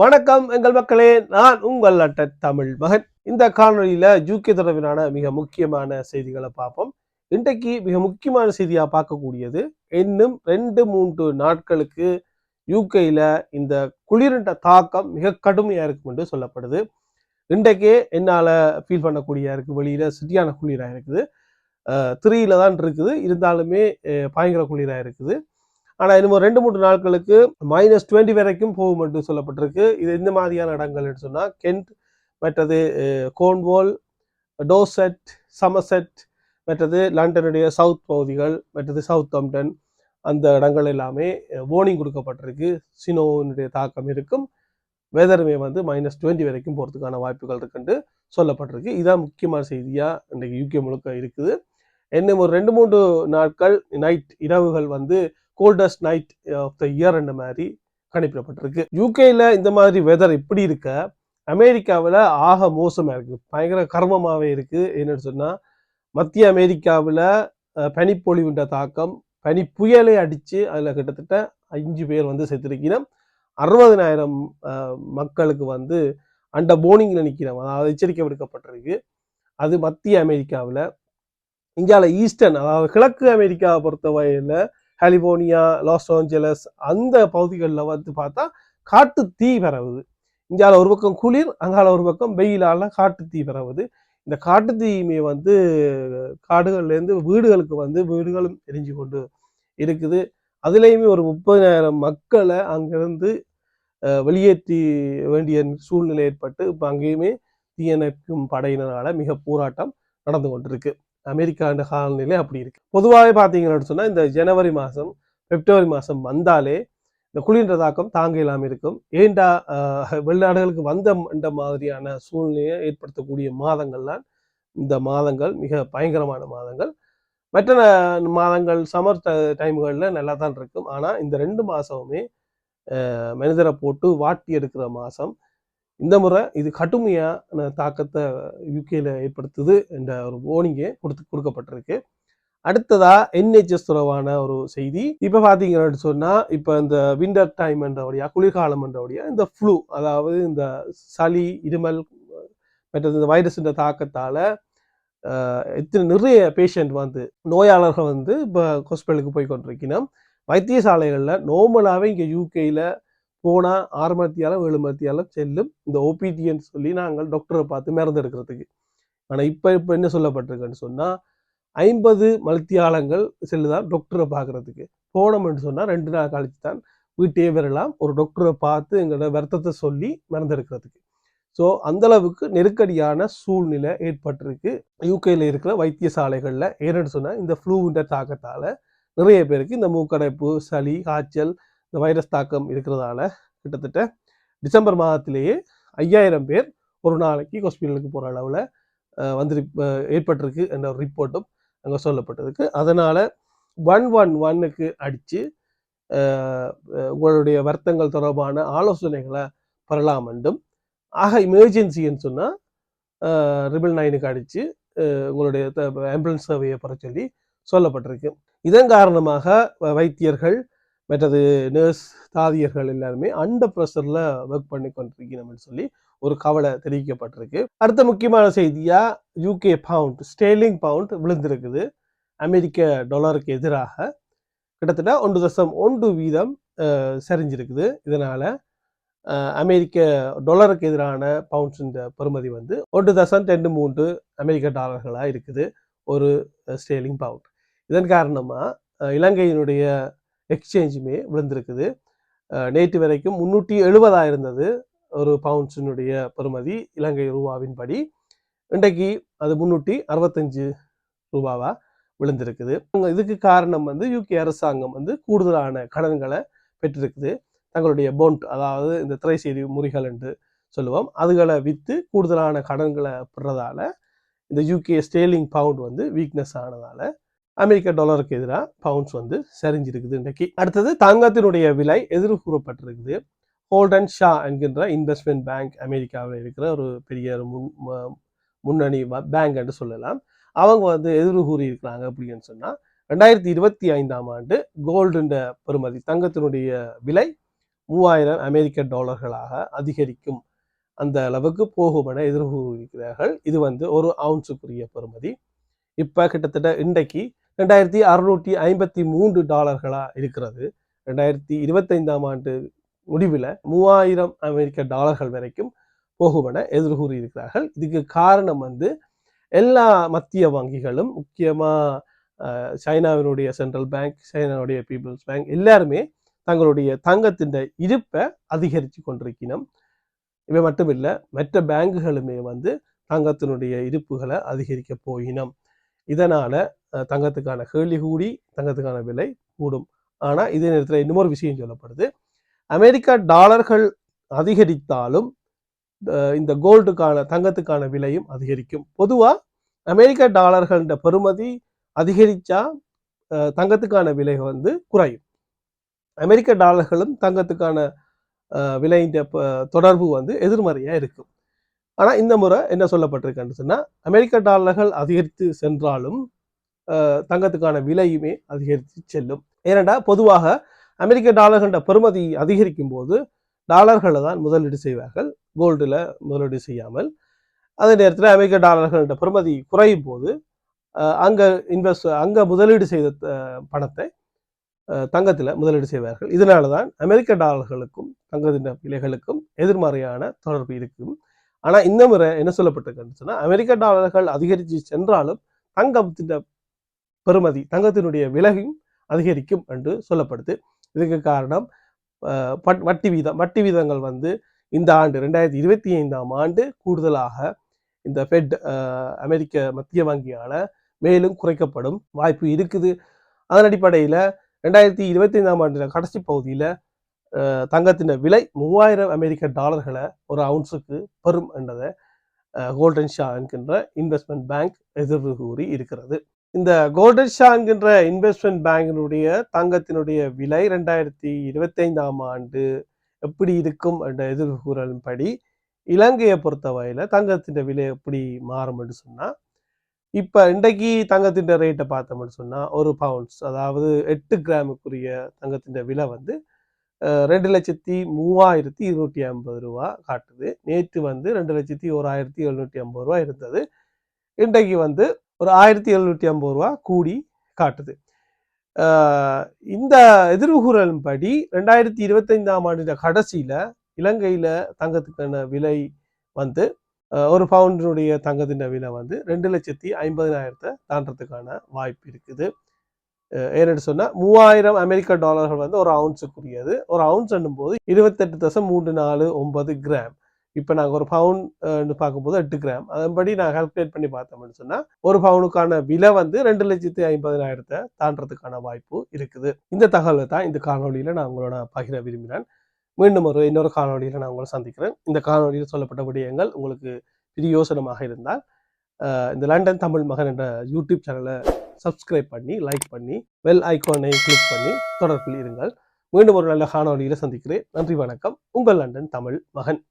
வணக்கம் எங்கள் மக்களே. நான் உங்கள் அட்ட தமிழ் மகன். இந்த காணொலியில யூகே தொடர்பிலான மிக முக்கியமான செய்திகளை பார்ப்போம். இன்றைக்கு மிக முக்கியமான செய்தியா பார்க்கக்கூடியது இன்னும் ரெண்டு மூன்று நாட்களுக்கு யூகேயில் இந்த குளிரின்ற தாக்கம் மிக கடுமையா இருக்கும் என்று சொல்லப்படுது. இன்றைக்கே என்னால ஃபீல் பண்ணக்கூடிய இருக்கு வெளியில சரியான குளிராக இருக்குது. த்ரீல தான் இருக்குது. இருந்தாலுமே பயங்கர குளிராக இருக்குது. ஆனால் இன்னும் ரெண்டு மூன்று நாட்களுக்கு மைனஸ் டுவெண்ட்டி வரைக்கும் போகும் என்று சொல்லப்பட்டிருக்கு. இது இந்த மாதிரியான இடங்கள்னு சொன்னால் கென்ட் மற்றது அஹ், டோசெட் சமசெட் மற்றது லண்டனுடைய சவுத் பகுதிகள் மற்றது சவுத் அம்டன் அந்த இடங்கள் எல்லாமே வார்னிங் கொடுக்கப்பட்டிருக்கு. சினோனுடைய தாக்கம் இருக்கும். வெதருமே வந்து மைனஸ் டுவெண்ட்டி வரைக்கும் போகிறதுக்கான வாய்ப்புகள் இருக்குன்னு சொல்லப்பட்டிருக்கு. இதான் முக்கியமான செய்தியாக இன்றைக்கு யூகே முழுக்க இருக்குது. இன்னும் ஒரு ரெண்டு மூன்று நாட்கள் நைட் இரவுகள் வந்து coldest night of the year என்ற மாதிரி கணிப்பிடப்பட்டிருக்கு. யூகேயில் இந்த மாதிரி வெதர் இப்படி இருக்க? அமெரிக்காவில் ஆக மோசமாக இருக்குது பயங்கர கர்மமாகவே இருக்குது என்னென்னு சொன்னால் மத்திய அமெரிக்காவில் பனிப்பொழிவுன்ற தாக்கம் பனி புயலை அடித்து அதில் கிட்டத்தட்ட அஞ்சு பேர் வந்து செத்துருக்கிறோம் அறுபதனாயிரம் மக்களுக்கு வந்து அண்ட போனிங்கில் நிற்கிறோம் அதாவது எச்சரிக்கை விடுக்கப்பட்டிருக்கு. அது மத்திய அமெரிக்காவில். இந்தியாவில் ஈஸ்டர்ன் அதாவது கிழக்கு அமெரிக்காவை பொறுத்த வகையில் கலிபோர்னியா லாஸ் ஏஞ்சலஸ் அந்த பகுதிகளில் வந்து பார்த்தா காட்டு தீ பரவுது. இந்தியாவில் ஒரு பக்கம் குளிர் அங்கால ஒரு பக்கம் வெயிலால காட்டு தீ பரவுது. இந்த காட்டு தீயுமே வந்து காடுகள்லேருந்து வீடுகளுக்கு வந்து வீடுகளும் எரிஞ்சு கொண்டு இருக்குது. அதுலேயுமே ஒரு முப்பதாயிரம் மக்களை அங்கேருந்து வெளியேற்றி வேண்டிய சூழ்நிலை ஏற்பட்டு இப்போ அங்கேயுமே தீயணைக்கும் படையினரால் மிக போராட்டம் நடந்து கொண்டிருக்கு. அமெரிக்காண்ட காலநிலை அப்படி இருக்கு. பொதுவாகவே பார்த்தீங்கன்னு சொன்னால் இந்த ஜனவரி மாதம் பிப்ரவரி மாதம் வந்தாலே இந்த குளிர்ந்த தாக்கம் தாங்க இல்லாமல் இருக்கும். ஏண்டா ஆஹ், வெளிநாடுகளுக்கு வந்த இந்த மாதிரியான சூழ்நிலையை ஏற்படுத்தக்கூடிய மாதங்கள்லாம் இந்த மாதங்கள் மிக பயங்கரமான மாதங்கள். மற்ற மாதங்கள் சம்மர் டைம்களில் நல்லா தான் இருக்கும். ஆனால் இந்த ரெண்டு மாதமுமே மனிதரை போட்டு வாட்டி எடுக்கிற மாதம் இந்த முறை இது கடுமையான தாக்கத்தை யூகேல ஏற்படுத்துது என்ற ஒரு வார்னிங்கே கொடுத்து கொடுக்கப்பட்டிருக்கு. அடுத்ததா என்ஹெச்எஸ் தொடர்பான ஒரு செய்தி. இப்ப பாத்தீங்கன்னு சொன்னா இப்ப இந்த விண்டர் டைம் என்றபடியா குளிர்காலம் என்றபடியா இந்த ஃப்ளூ அதாவது இந்த சளி இருமல் மற்றது இந்த வைரஸின் தாக்கத்தால எத்தனை நிறைய பேஷண்ட் வந்து நோயாளர்கள் வந்து இப்போ ஹாஸ்பிட்டலுக்கு போய் கொண்டிருக்கணும் வைத்தியசாலைகளில் நார்மலாகவே இங்கே யூகேயில் போனால் ஆறு மத்தியாலும் ஏழு மத்தியாலும் செல்லும் இந்த ஓபிடின்னு சொல்லி நாங்கள் டாக்டரை பார்த்து மருந்து எடுக்கிறதுக்கு ஆனால் இப்போ இப்போ என்ன சொல்லப்பட்டிருக்குன்னு சொன்னால் ஐம்பது மலத்தியாலங்கள் செல்லுதான் டாக்டரை பார்க்குறதுக்கு. போனோம்னு சொன்னால் ரெண்டு நாள் கழிச்சு தான் வீட்டே வரலாம் ஒரு டாக்டரை பார்த்து எங்களோட வருத்தத்தை சொல்லி மருந்து எடுக்கிறதுக்கு ஸோ அந்தளவுக்கு நெருக்கடியான சூழ்நிலை ஏற்பட்டிருக்கு. யூகேயில் இருக்கிற வைத்தியசாலைகளில் ஏன்னு சொன்னால் இந்த ஃப்ளூவின்ற தாக்கத்தால் நிறைய பேருக்கு இந்த மூக்கடைப்பு சளி காய்ச்சல் இந்த வைரஸ் தாக்கம் இருக்கிறதால கிட்டத்தட்ட டிசம்பர் மாதத்திலேயே ஐயாயிரம் பேர் ஒரு நாளைக்கு ஹாஸ்பிட்டலுக்கு போகிற அளவில் வந்துரு ஏற்பட்டிருக்கு என்ற ஒரு ரிப்போர்ட்டும் அங்கே சொல்லப்பட்டிருக்கு அதனால் ஒன் ஒன் ஒன்னுக்கு அடித்து உங்களுடைய வருத்தங்கள் தொடர்பான ஆலோசனைகளை பெறலாம் என்றும் ஆக எமர்ஜென்சின்னு சொன்னால் ரிபிள் நைனுக்கு அடித்து உங்களுடைய ஆம்புலன்ஸ் சேவையை பெற சொல்லி சொல்லப்பட்டிருக்கு. இதன் காரணமாக வ- வைத்தியர்கள் மற்றது நர்ஸ் தாதியர்கள் எல்லாருமே அண்டர் ப்ரெஷரில் ஒர்க் பண்ணி கொண்டிருக்கணும்னு சொல்லி ஒரு கவலை தெரிவிக்கப்பட்டிருக்கு. அடுத்த முக்கியமான செய்தியாக யூகே பவுண்ட் ஸ்டேலிங் பவுண்ட் விழுந்திருக்குது. அமெரிக்க டாலருக்கு எதிராக கிட்டத்தட்ட ஒன்று தசம் ஒன்று வீதம் சரிஞ்சிருக்குது. இதனால் அமெரிக்க டாலருக்கு எதிரான பவுண்ட்ஸின் பெறுமதி வந்து ஒன்று தசம் ரெண்டு மூன்று அமெரிக்க டாலர்களாக இருக்குது ஒரு ஸ்டேலிங் பவுண்ட் இதன் காரணமாக இலங்கையினுடைய எக்ஸ்சேஞ்சுமே விழுந்திருக்குது. நேற்று வரைக்கும் முன்னூற்றி எழுபதாக இருந்தது ஒரு பவுன்ஸினுடைய பெறுமதி இலங்கை ரூபாவின் படி இன்றைக்கு அது முன்னூற்றி அறுபத்தஞ்சு ரூபாவாக விழுந்திருக்குது. இதுக்கு காரணம் வந்து யூகே அரசாங்கம் வந்து கூடுதலான கடன்களை பெற்றிருக்குது. தங்களுடைய பொண்ட் அதாவது இந்த திரை செய்தி முறிகள் என்று சொல்லுவோம். அதுகளை விற்று கூடுதலான கடன்களை பெறதால இந்த யூகே ஸ்டேலிங் பவுண்ட் வந்து வீக்னஸ் ஆனதால் அமெரிக்க டாலருக்கு எதிராக பவுண்ட்ஸ் வந்து சரிஞ்சிருக்குது இன்றைக்கு. அடுத்தது தங்கத்தினுடைய விலை எதிர்கூறப்பட்டிருக்குது. ஹோல்டன் ஷா என்கின்ற இன்வெஸ்ட்மெண்ட் பேங்க் அமெரிக்காவில் இருக்கிற ஒரு பெரிய ஒரு முன் முன்னணி பேங்க் என்று சொல்லலாம். அவங்க வந்து எதிர்வு கூறியிருக்கிறாங்க அப்படின்னு சொன்னால் ரெண்டாயிரத்தி இருபத்தி ஐந்தாம் ஆண்டு கோல்டுன்ற பெறுமதி தங்கத்தினுடைய விலை மூவாயிரம் அமெரிக்க டாலர்களாக அதிகரிக்கும் அந்த அளவுக்கு போகும் என எதிர்கூறியிருக்கிறார்கள். இது வந்து ஒரு அவுன்ஸுக்குரிய பெறுமதி. இப்போ கிட்டத்தட்ட இன்றைக்கு ரெண்டாயிரத்தி அறுநூற்றி ஐம்பத்தி மூன்று டாலர்களாக இருக்கிறது. ரெண்டாயிரத்தி இருபத்தைந்தாம் ஆண்டு முடிவில் மூவாயிரம் அமெரிக்க டாலர்கள் வரைக்கும் போகுமென எதிர்கூறி இருக்கிறார்கள் இதுக்கு காரணம் வந்து எல்லா மத்திய வங்கிகளும் முக்கியமாக சைனாவினுடைய சென்ட்ரல் பேங்க் சைனாவுடைய பீப்புள்ஸ் பேங்க் எல்லாருமே தங்களுடைய தங்கத்தின் இருப்பை அதிகரித்து கொண்டிருக்கணும் இவை மட்டுமில்லை மற்ற பேங்குகளுமே வந்து தங்கத்தினுடைய இருப்புகளை அதிகரிக்க போயினோம் இதனால் தங்கத்துக்கான கேள்வி கூடி தங்கத்துக்கான விலை கூடும். ஆனால் இதே நேரத்தில் இன்னொரு விஷயம் சொல்லப்படுது. அமெரிக்கா டாலர்கள் அதிகரித்தாலும் இந்த கோல்டுக்கான தங்கத்துக்கான விலையும் அதிகரிக்கும். பொதுவாக அமெரிக்க டாலர்கள்ன்ற பெறுமதி அதிகரித்தா தங்கத்துக்கான விலை வந்து குறையும். அமெரிக்க டாலர்களும் தங்கத்துக்கான விலையின் தொடர்பு வந்து எதிர்மறையாக இருக்கும். ஆனால் இந்த முறை என்ன சொல்லப்பட்டிருக்குன்னு சொன்னால் அமெரிக்க டாலர்கள் அதிகரித்து சென்றாலும் தங்கத்துக்கான விலையுமே அதிகரித்து செல்லும். ஏனெண்டா பொதுவாக அமெரிக்க டாலர்கள பெறுமதி அதிகரிக்கும் போது டாலர்களை தான் முதலீடு செய்வார்கள். கோல்டில் முதலீடு செய்யாமல். அதே நேரத்தில் அமெரிக்க டாலர்கள பெறுமதி குறையும் போது அங்கே இன்வெஸ்ட் அங்கே முதலீடு செய்த பணத்தை தங்கத்தில் முதலீடு செய்வார்கள். இதனால தான் அமெரிக்க டாலர்களுக்கும் தங்கத்தின் விலைகளுக்கும் எதிர்மறையான தொடர்பு இருக்கும். ஆனால் இந்த முறை என்ன சொல்லப்பட்டிருக்குன்னு சொன்னால் அமெரிக்க டாலர்கள் அதிகரித்து சென்றாலும் தங்கத்தின் பெறுமதி. தங்கத்தினுடைய விலையும் அதிகரிக்கும் என்று சொல்லப்படுது. இதுக்கு காரணம் வட்டி வீதம். வட்டி வீதங்கள் வந்து இந்த ஆண்டு ரெண்டாயிரத்தி இருபத்தி ஐந்தாம் ஆண்டு கூடுதலாக இந்த ஃபெட் அமெரிக்க மத்திய வங்கியால் மேலும் குறைக்கப்படும் வாய்ப்பு இருக்குது. அதன் அடிப்படையில் ரெண்டாயிரத்தி இருபத்தி ஐந்தாம் ஆண்டு கடைசி பகுதியில் தங்கத்தின் விலை மூவாயிரம் அமெரிக்க டாலர்களை ஒரு அவுன்ஸுக்கு பெறும் என்றதை கோல்டன் ஷா என்கின்ற இன்வெஸ்ட்மெண்ட் பேங்க் எதிர்வு கூறி இருக்கிறது. இந்த கோல்டன் என்கின்ற இன்வெஸ்ட்மெண்ட் பேங்கினுடைய தங்கத்தினுடைய விலை ரெண்டாயிரத்தி இருபத்தைந்தாம் ஆண்டு எப்படி இருக்கும் என்ற எதிர்கூறலின்படி இலங்கையை பொறுத்தவரையில் தங்கத்தின் விலை எப்படி மாறும் என்று சொன்னால் இப்போ இன்றைக்கு தங்கத்தின் ரேட்டை பார்த்தோம்னு சொன்னால் ஒரு பவுண்ட்ஸ் அதாவது எட்டு கிராமுக்குரிய தங்கத்தின் விலை வந்து ரெண்டு லட்சத்தி மூவாயிரத்தி இருநூற்றி ஐம்பது ரூபா காட்டுது. நேற்று வந்து ரெண்டு லட்சத்தி ஓராயிரத்தி எழுநூற்றி ஐம்பது ரூபா இருந்தது. இன்றைக்கு வந்து ஒரு ஆயிரத்தி எழுநூற்றி ஐம்பது ரூபா கூடி காட்டுது. இந்த எதிர்கூறலின்படி ரெண்டாயிரத்தி இருபத்தைந்தாம் ஆண்டு கடைசியில் இலங்கையில் தங்கத்துக்கான விலை வந்து ஒரு பவுண்டினுடைய தங்கத்தின் விலை வந்து ரெண்டு லட்சத்தி ஐம்பதினாயிரத்தை தாண்டறதுக்கான வாய்ப்பு இருக்குது. ஏன்னு சொன்னால் மூவாயிரம் அமெரிக்க டாலர்கள் வந்து ஒரு அவுன்ஸுக்குரியது. ஒரு அவுன்ஸ் என்னும் போது இருபத்தெட்டு தசம் மூன்று நாலு ஒன்பது கிராம். இப்போ நாங்கள் ஒரு பவுன் பார்க்கும்போது எட்டு கிராம். அதன்படி நான் கால்குலேட் பண்ணி பார்த்தோம்னு சொன்னால் ஒரு பவுனுக்கான விலை வந்து ரெண்டு லட்சத்தி ஐம்பதினாயிரத்தை தாண்டறதுக்கான வாய்ப்பு இருக்குது. இந்த தகவலை தான் இந்த காணொலியில் நான் உங்களோட பகிர விரும்பினேன் மீண்டும் ஒரு இன்னொரு காணொலியில் நான் உங்களை சந்திக்கிறேன். இந்த காணொலியில் சொல்லப்பட்ட விடயங்கள் உங்களுக்கு பிரியோசனமாக இருந்தால் இந்த லண்டன் தமிழ் மகன் என்ற யூடியூப் சேனலை சப்ஸ்கிரைப் பண்ணி லைக் பண்ணி வெல் ஐக்கானை கிளிக் பண்ணி தொடர்பில் இருங்கள். மீண்டும் ஒரு நல்ல காணொலியில் சந்திக்கிறேன். நன்றி வணக்கம். உங்கள் லண்டன் தமிழ் மகன்.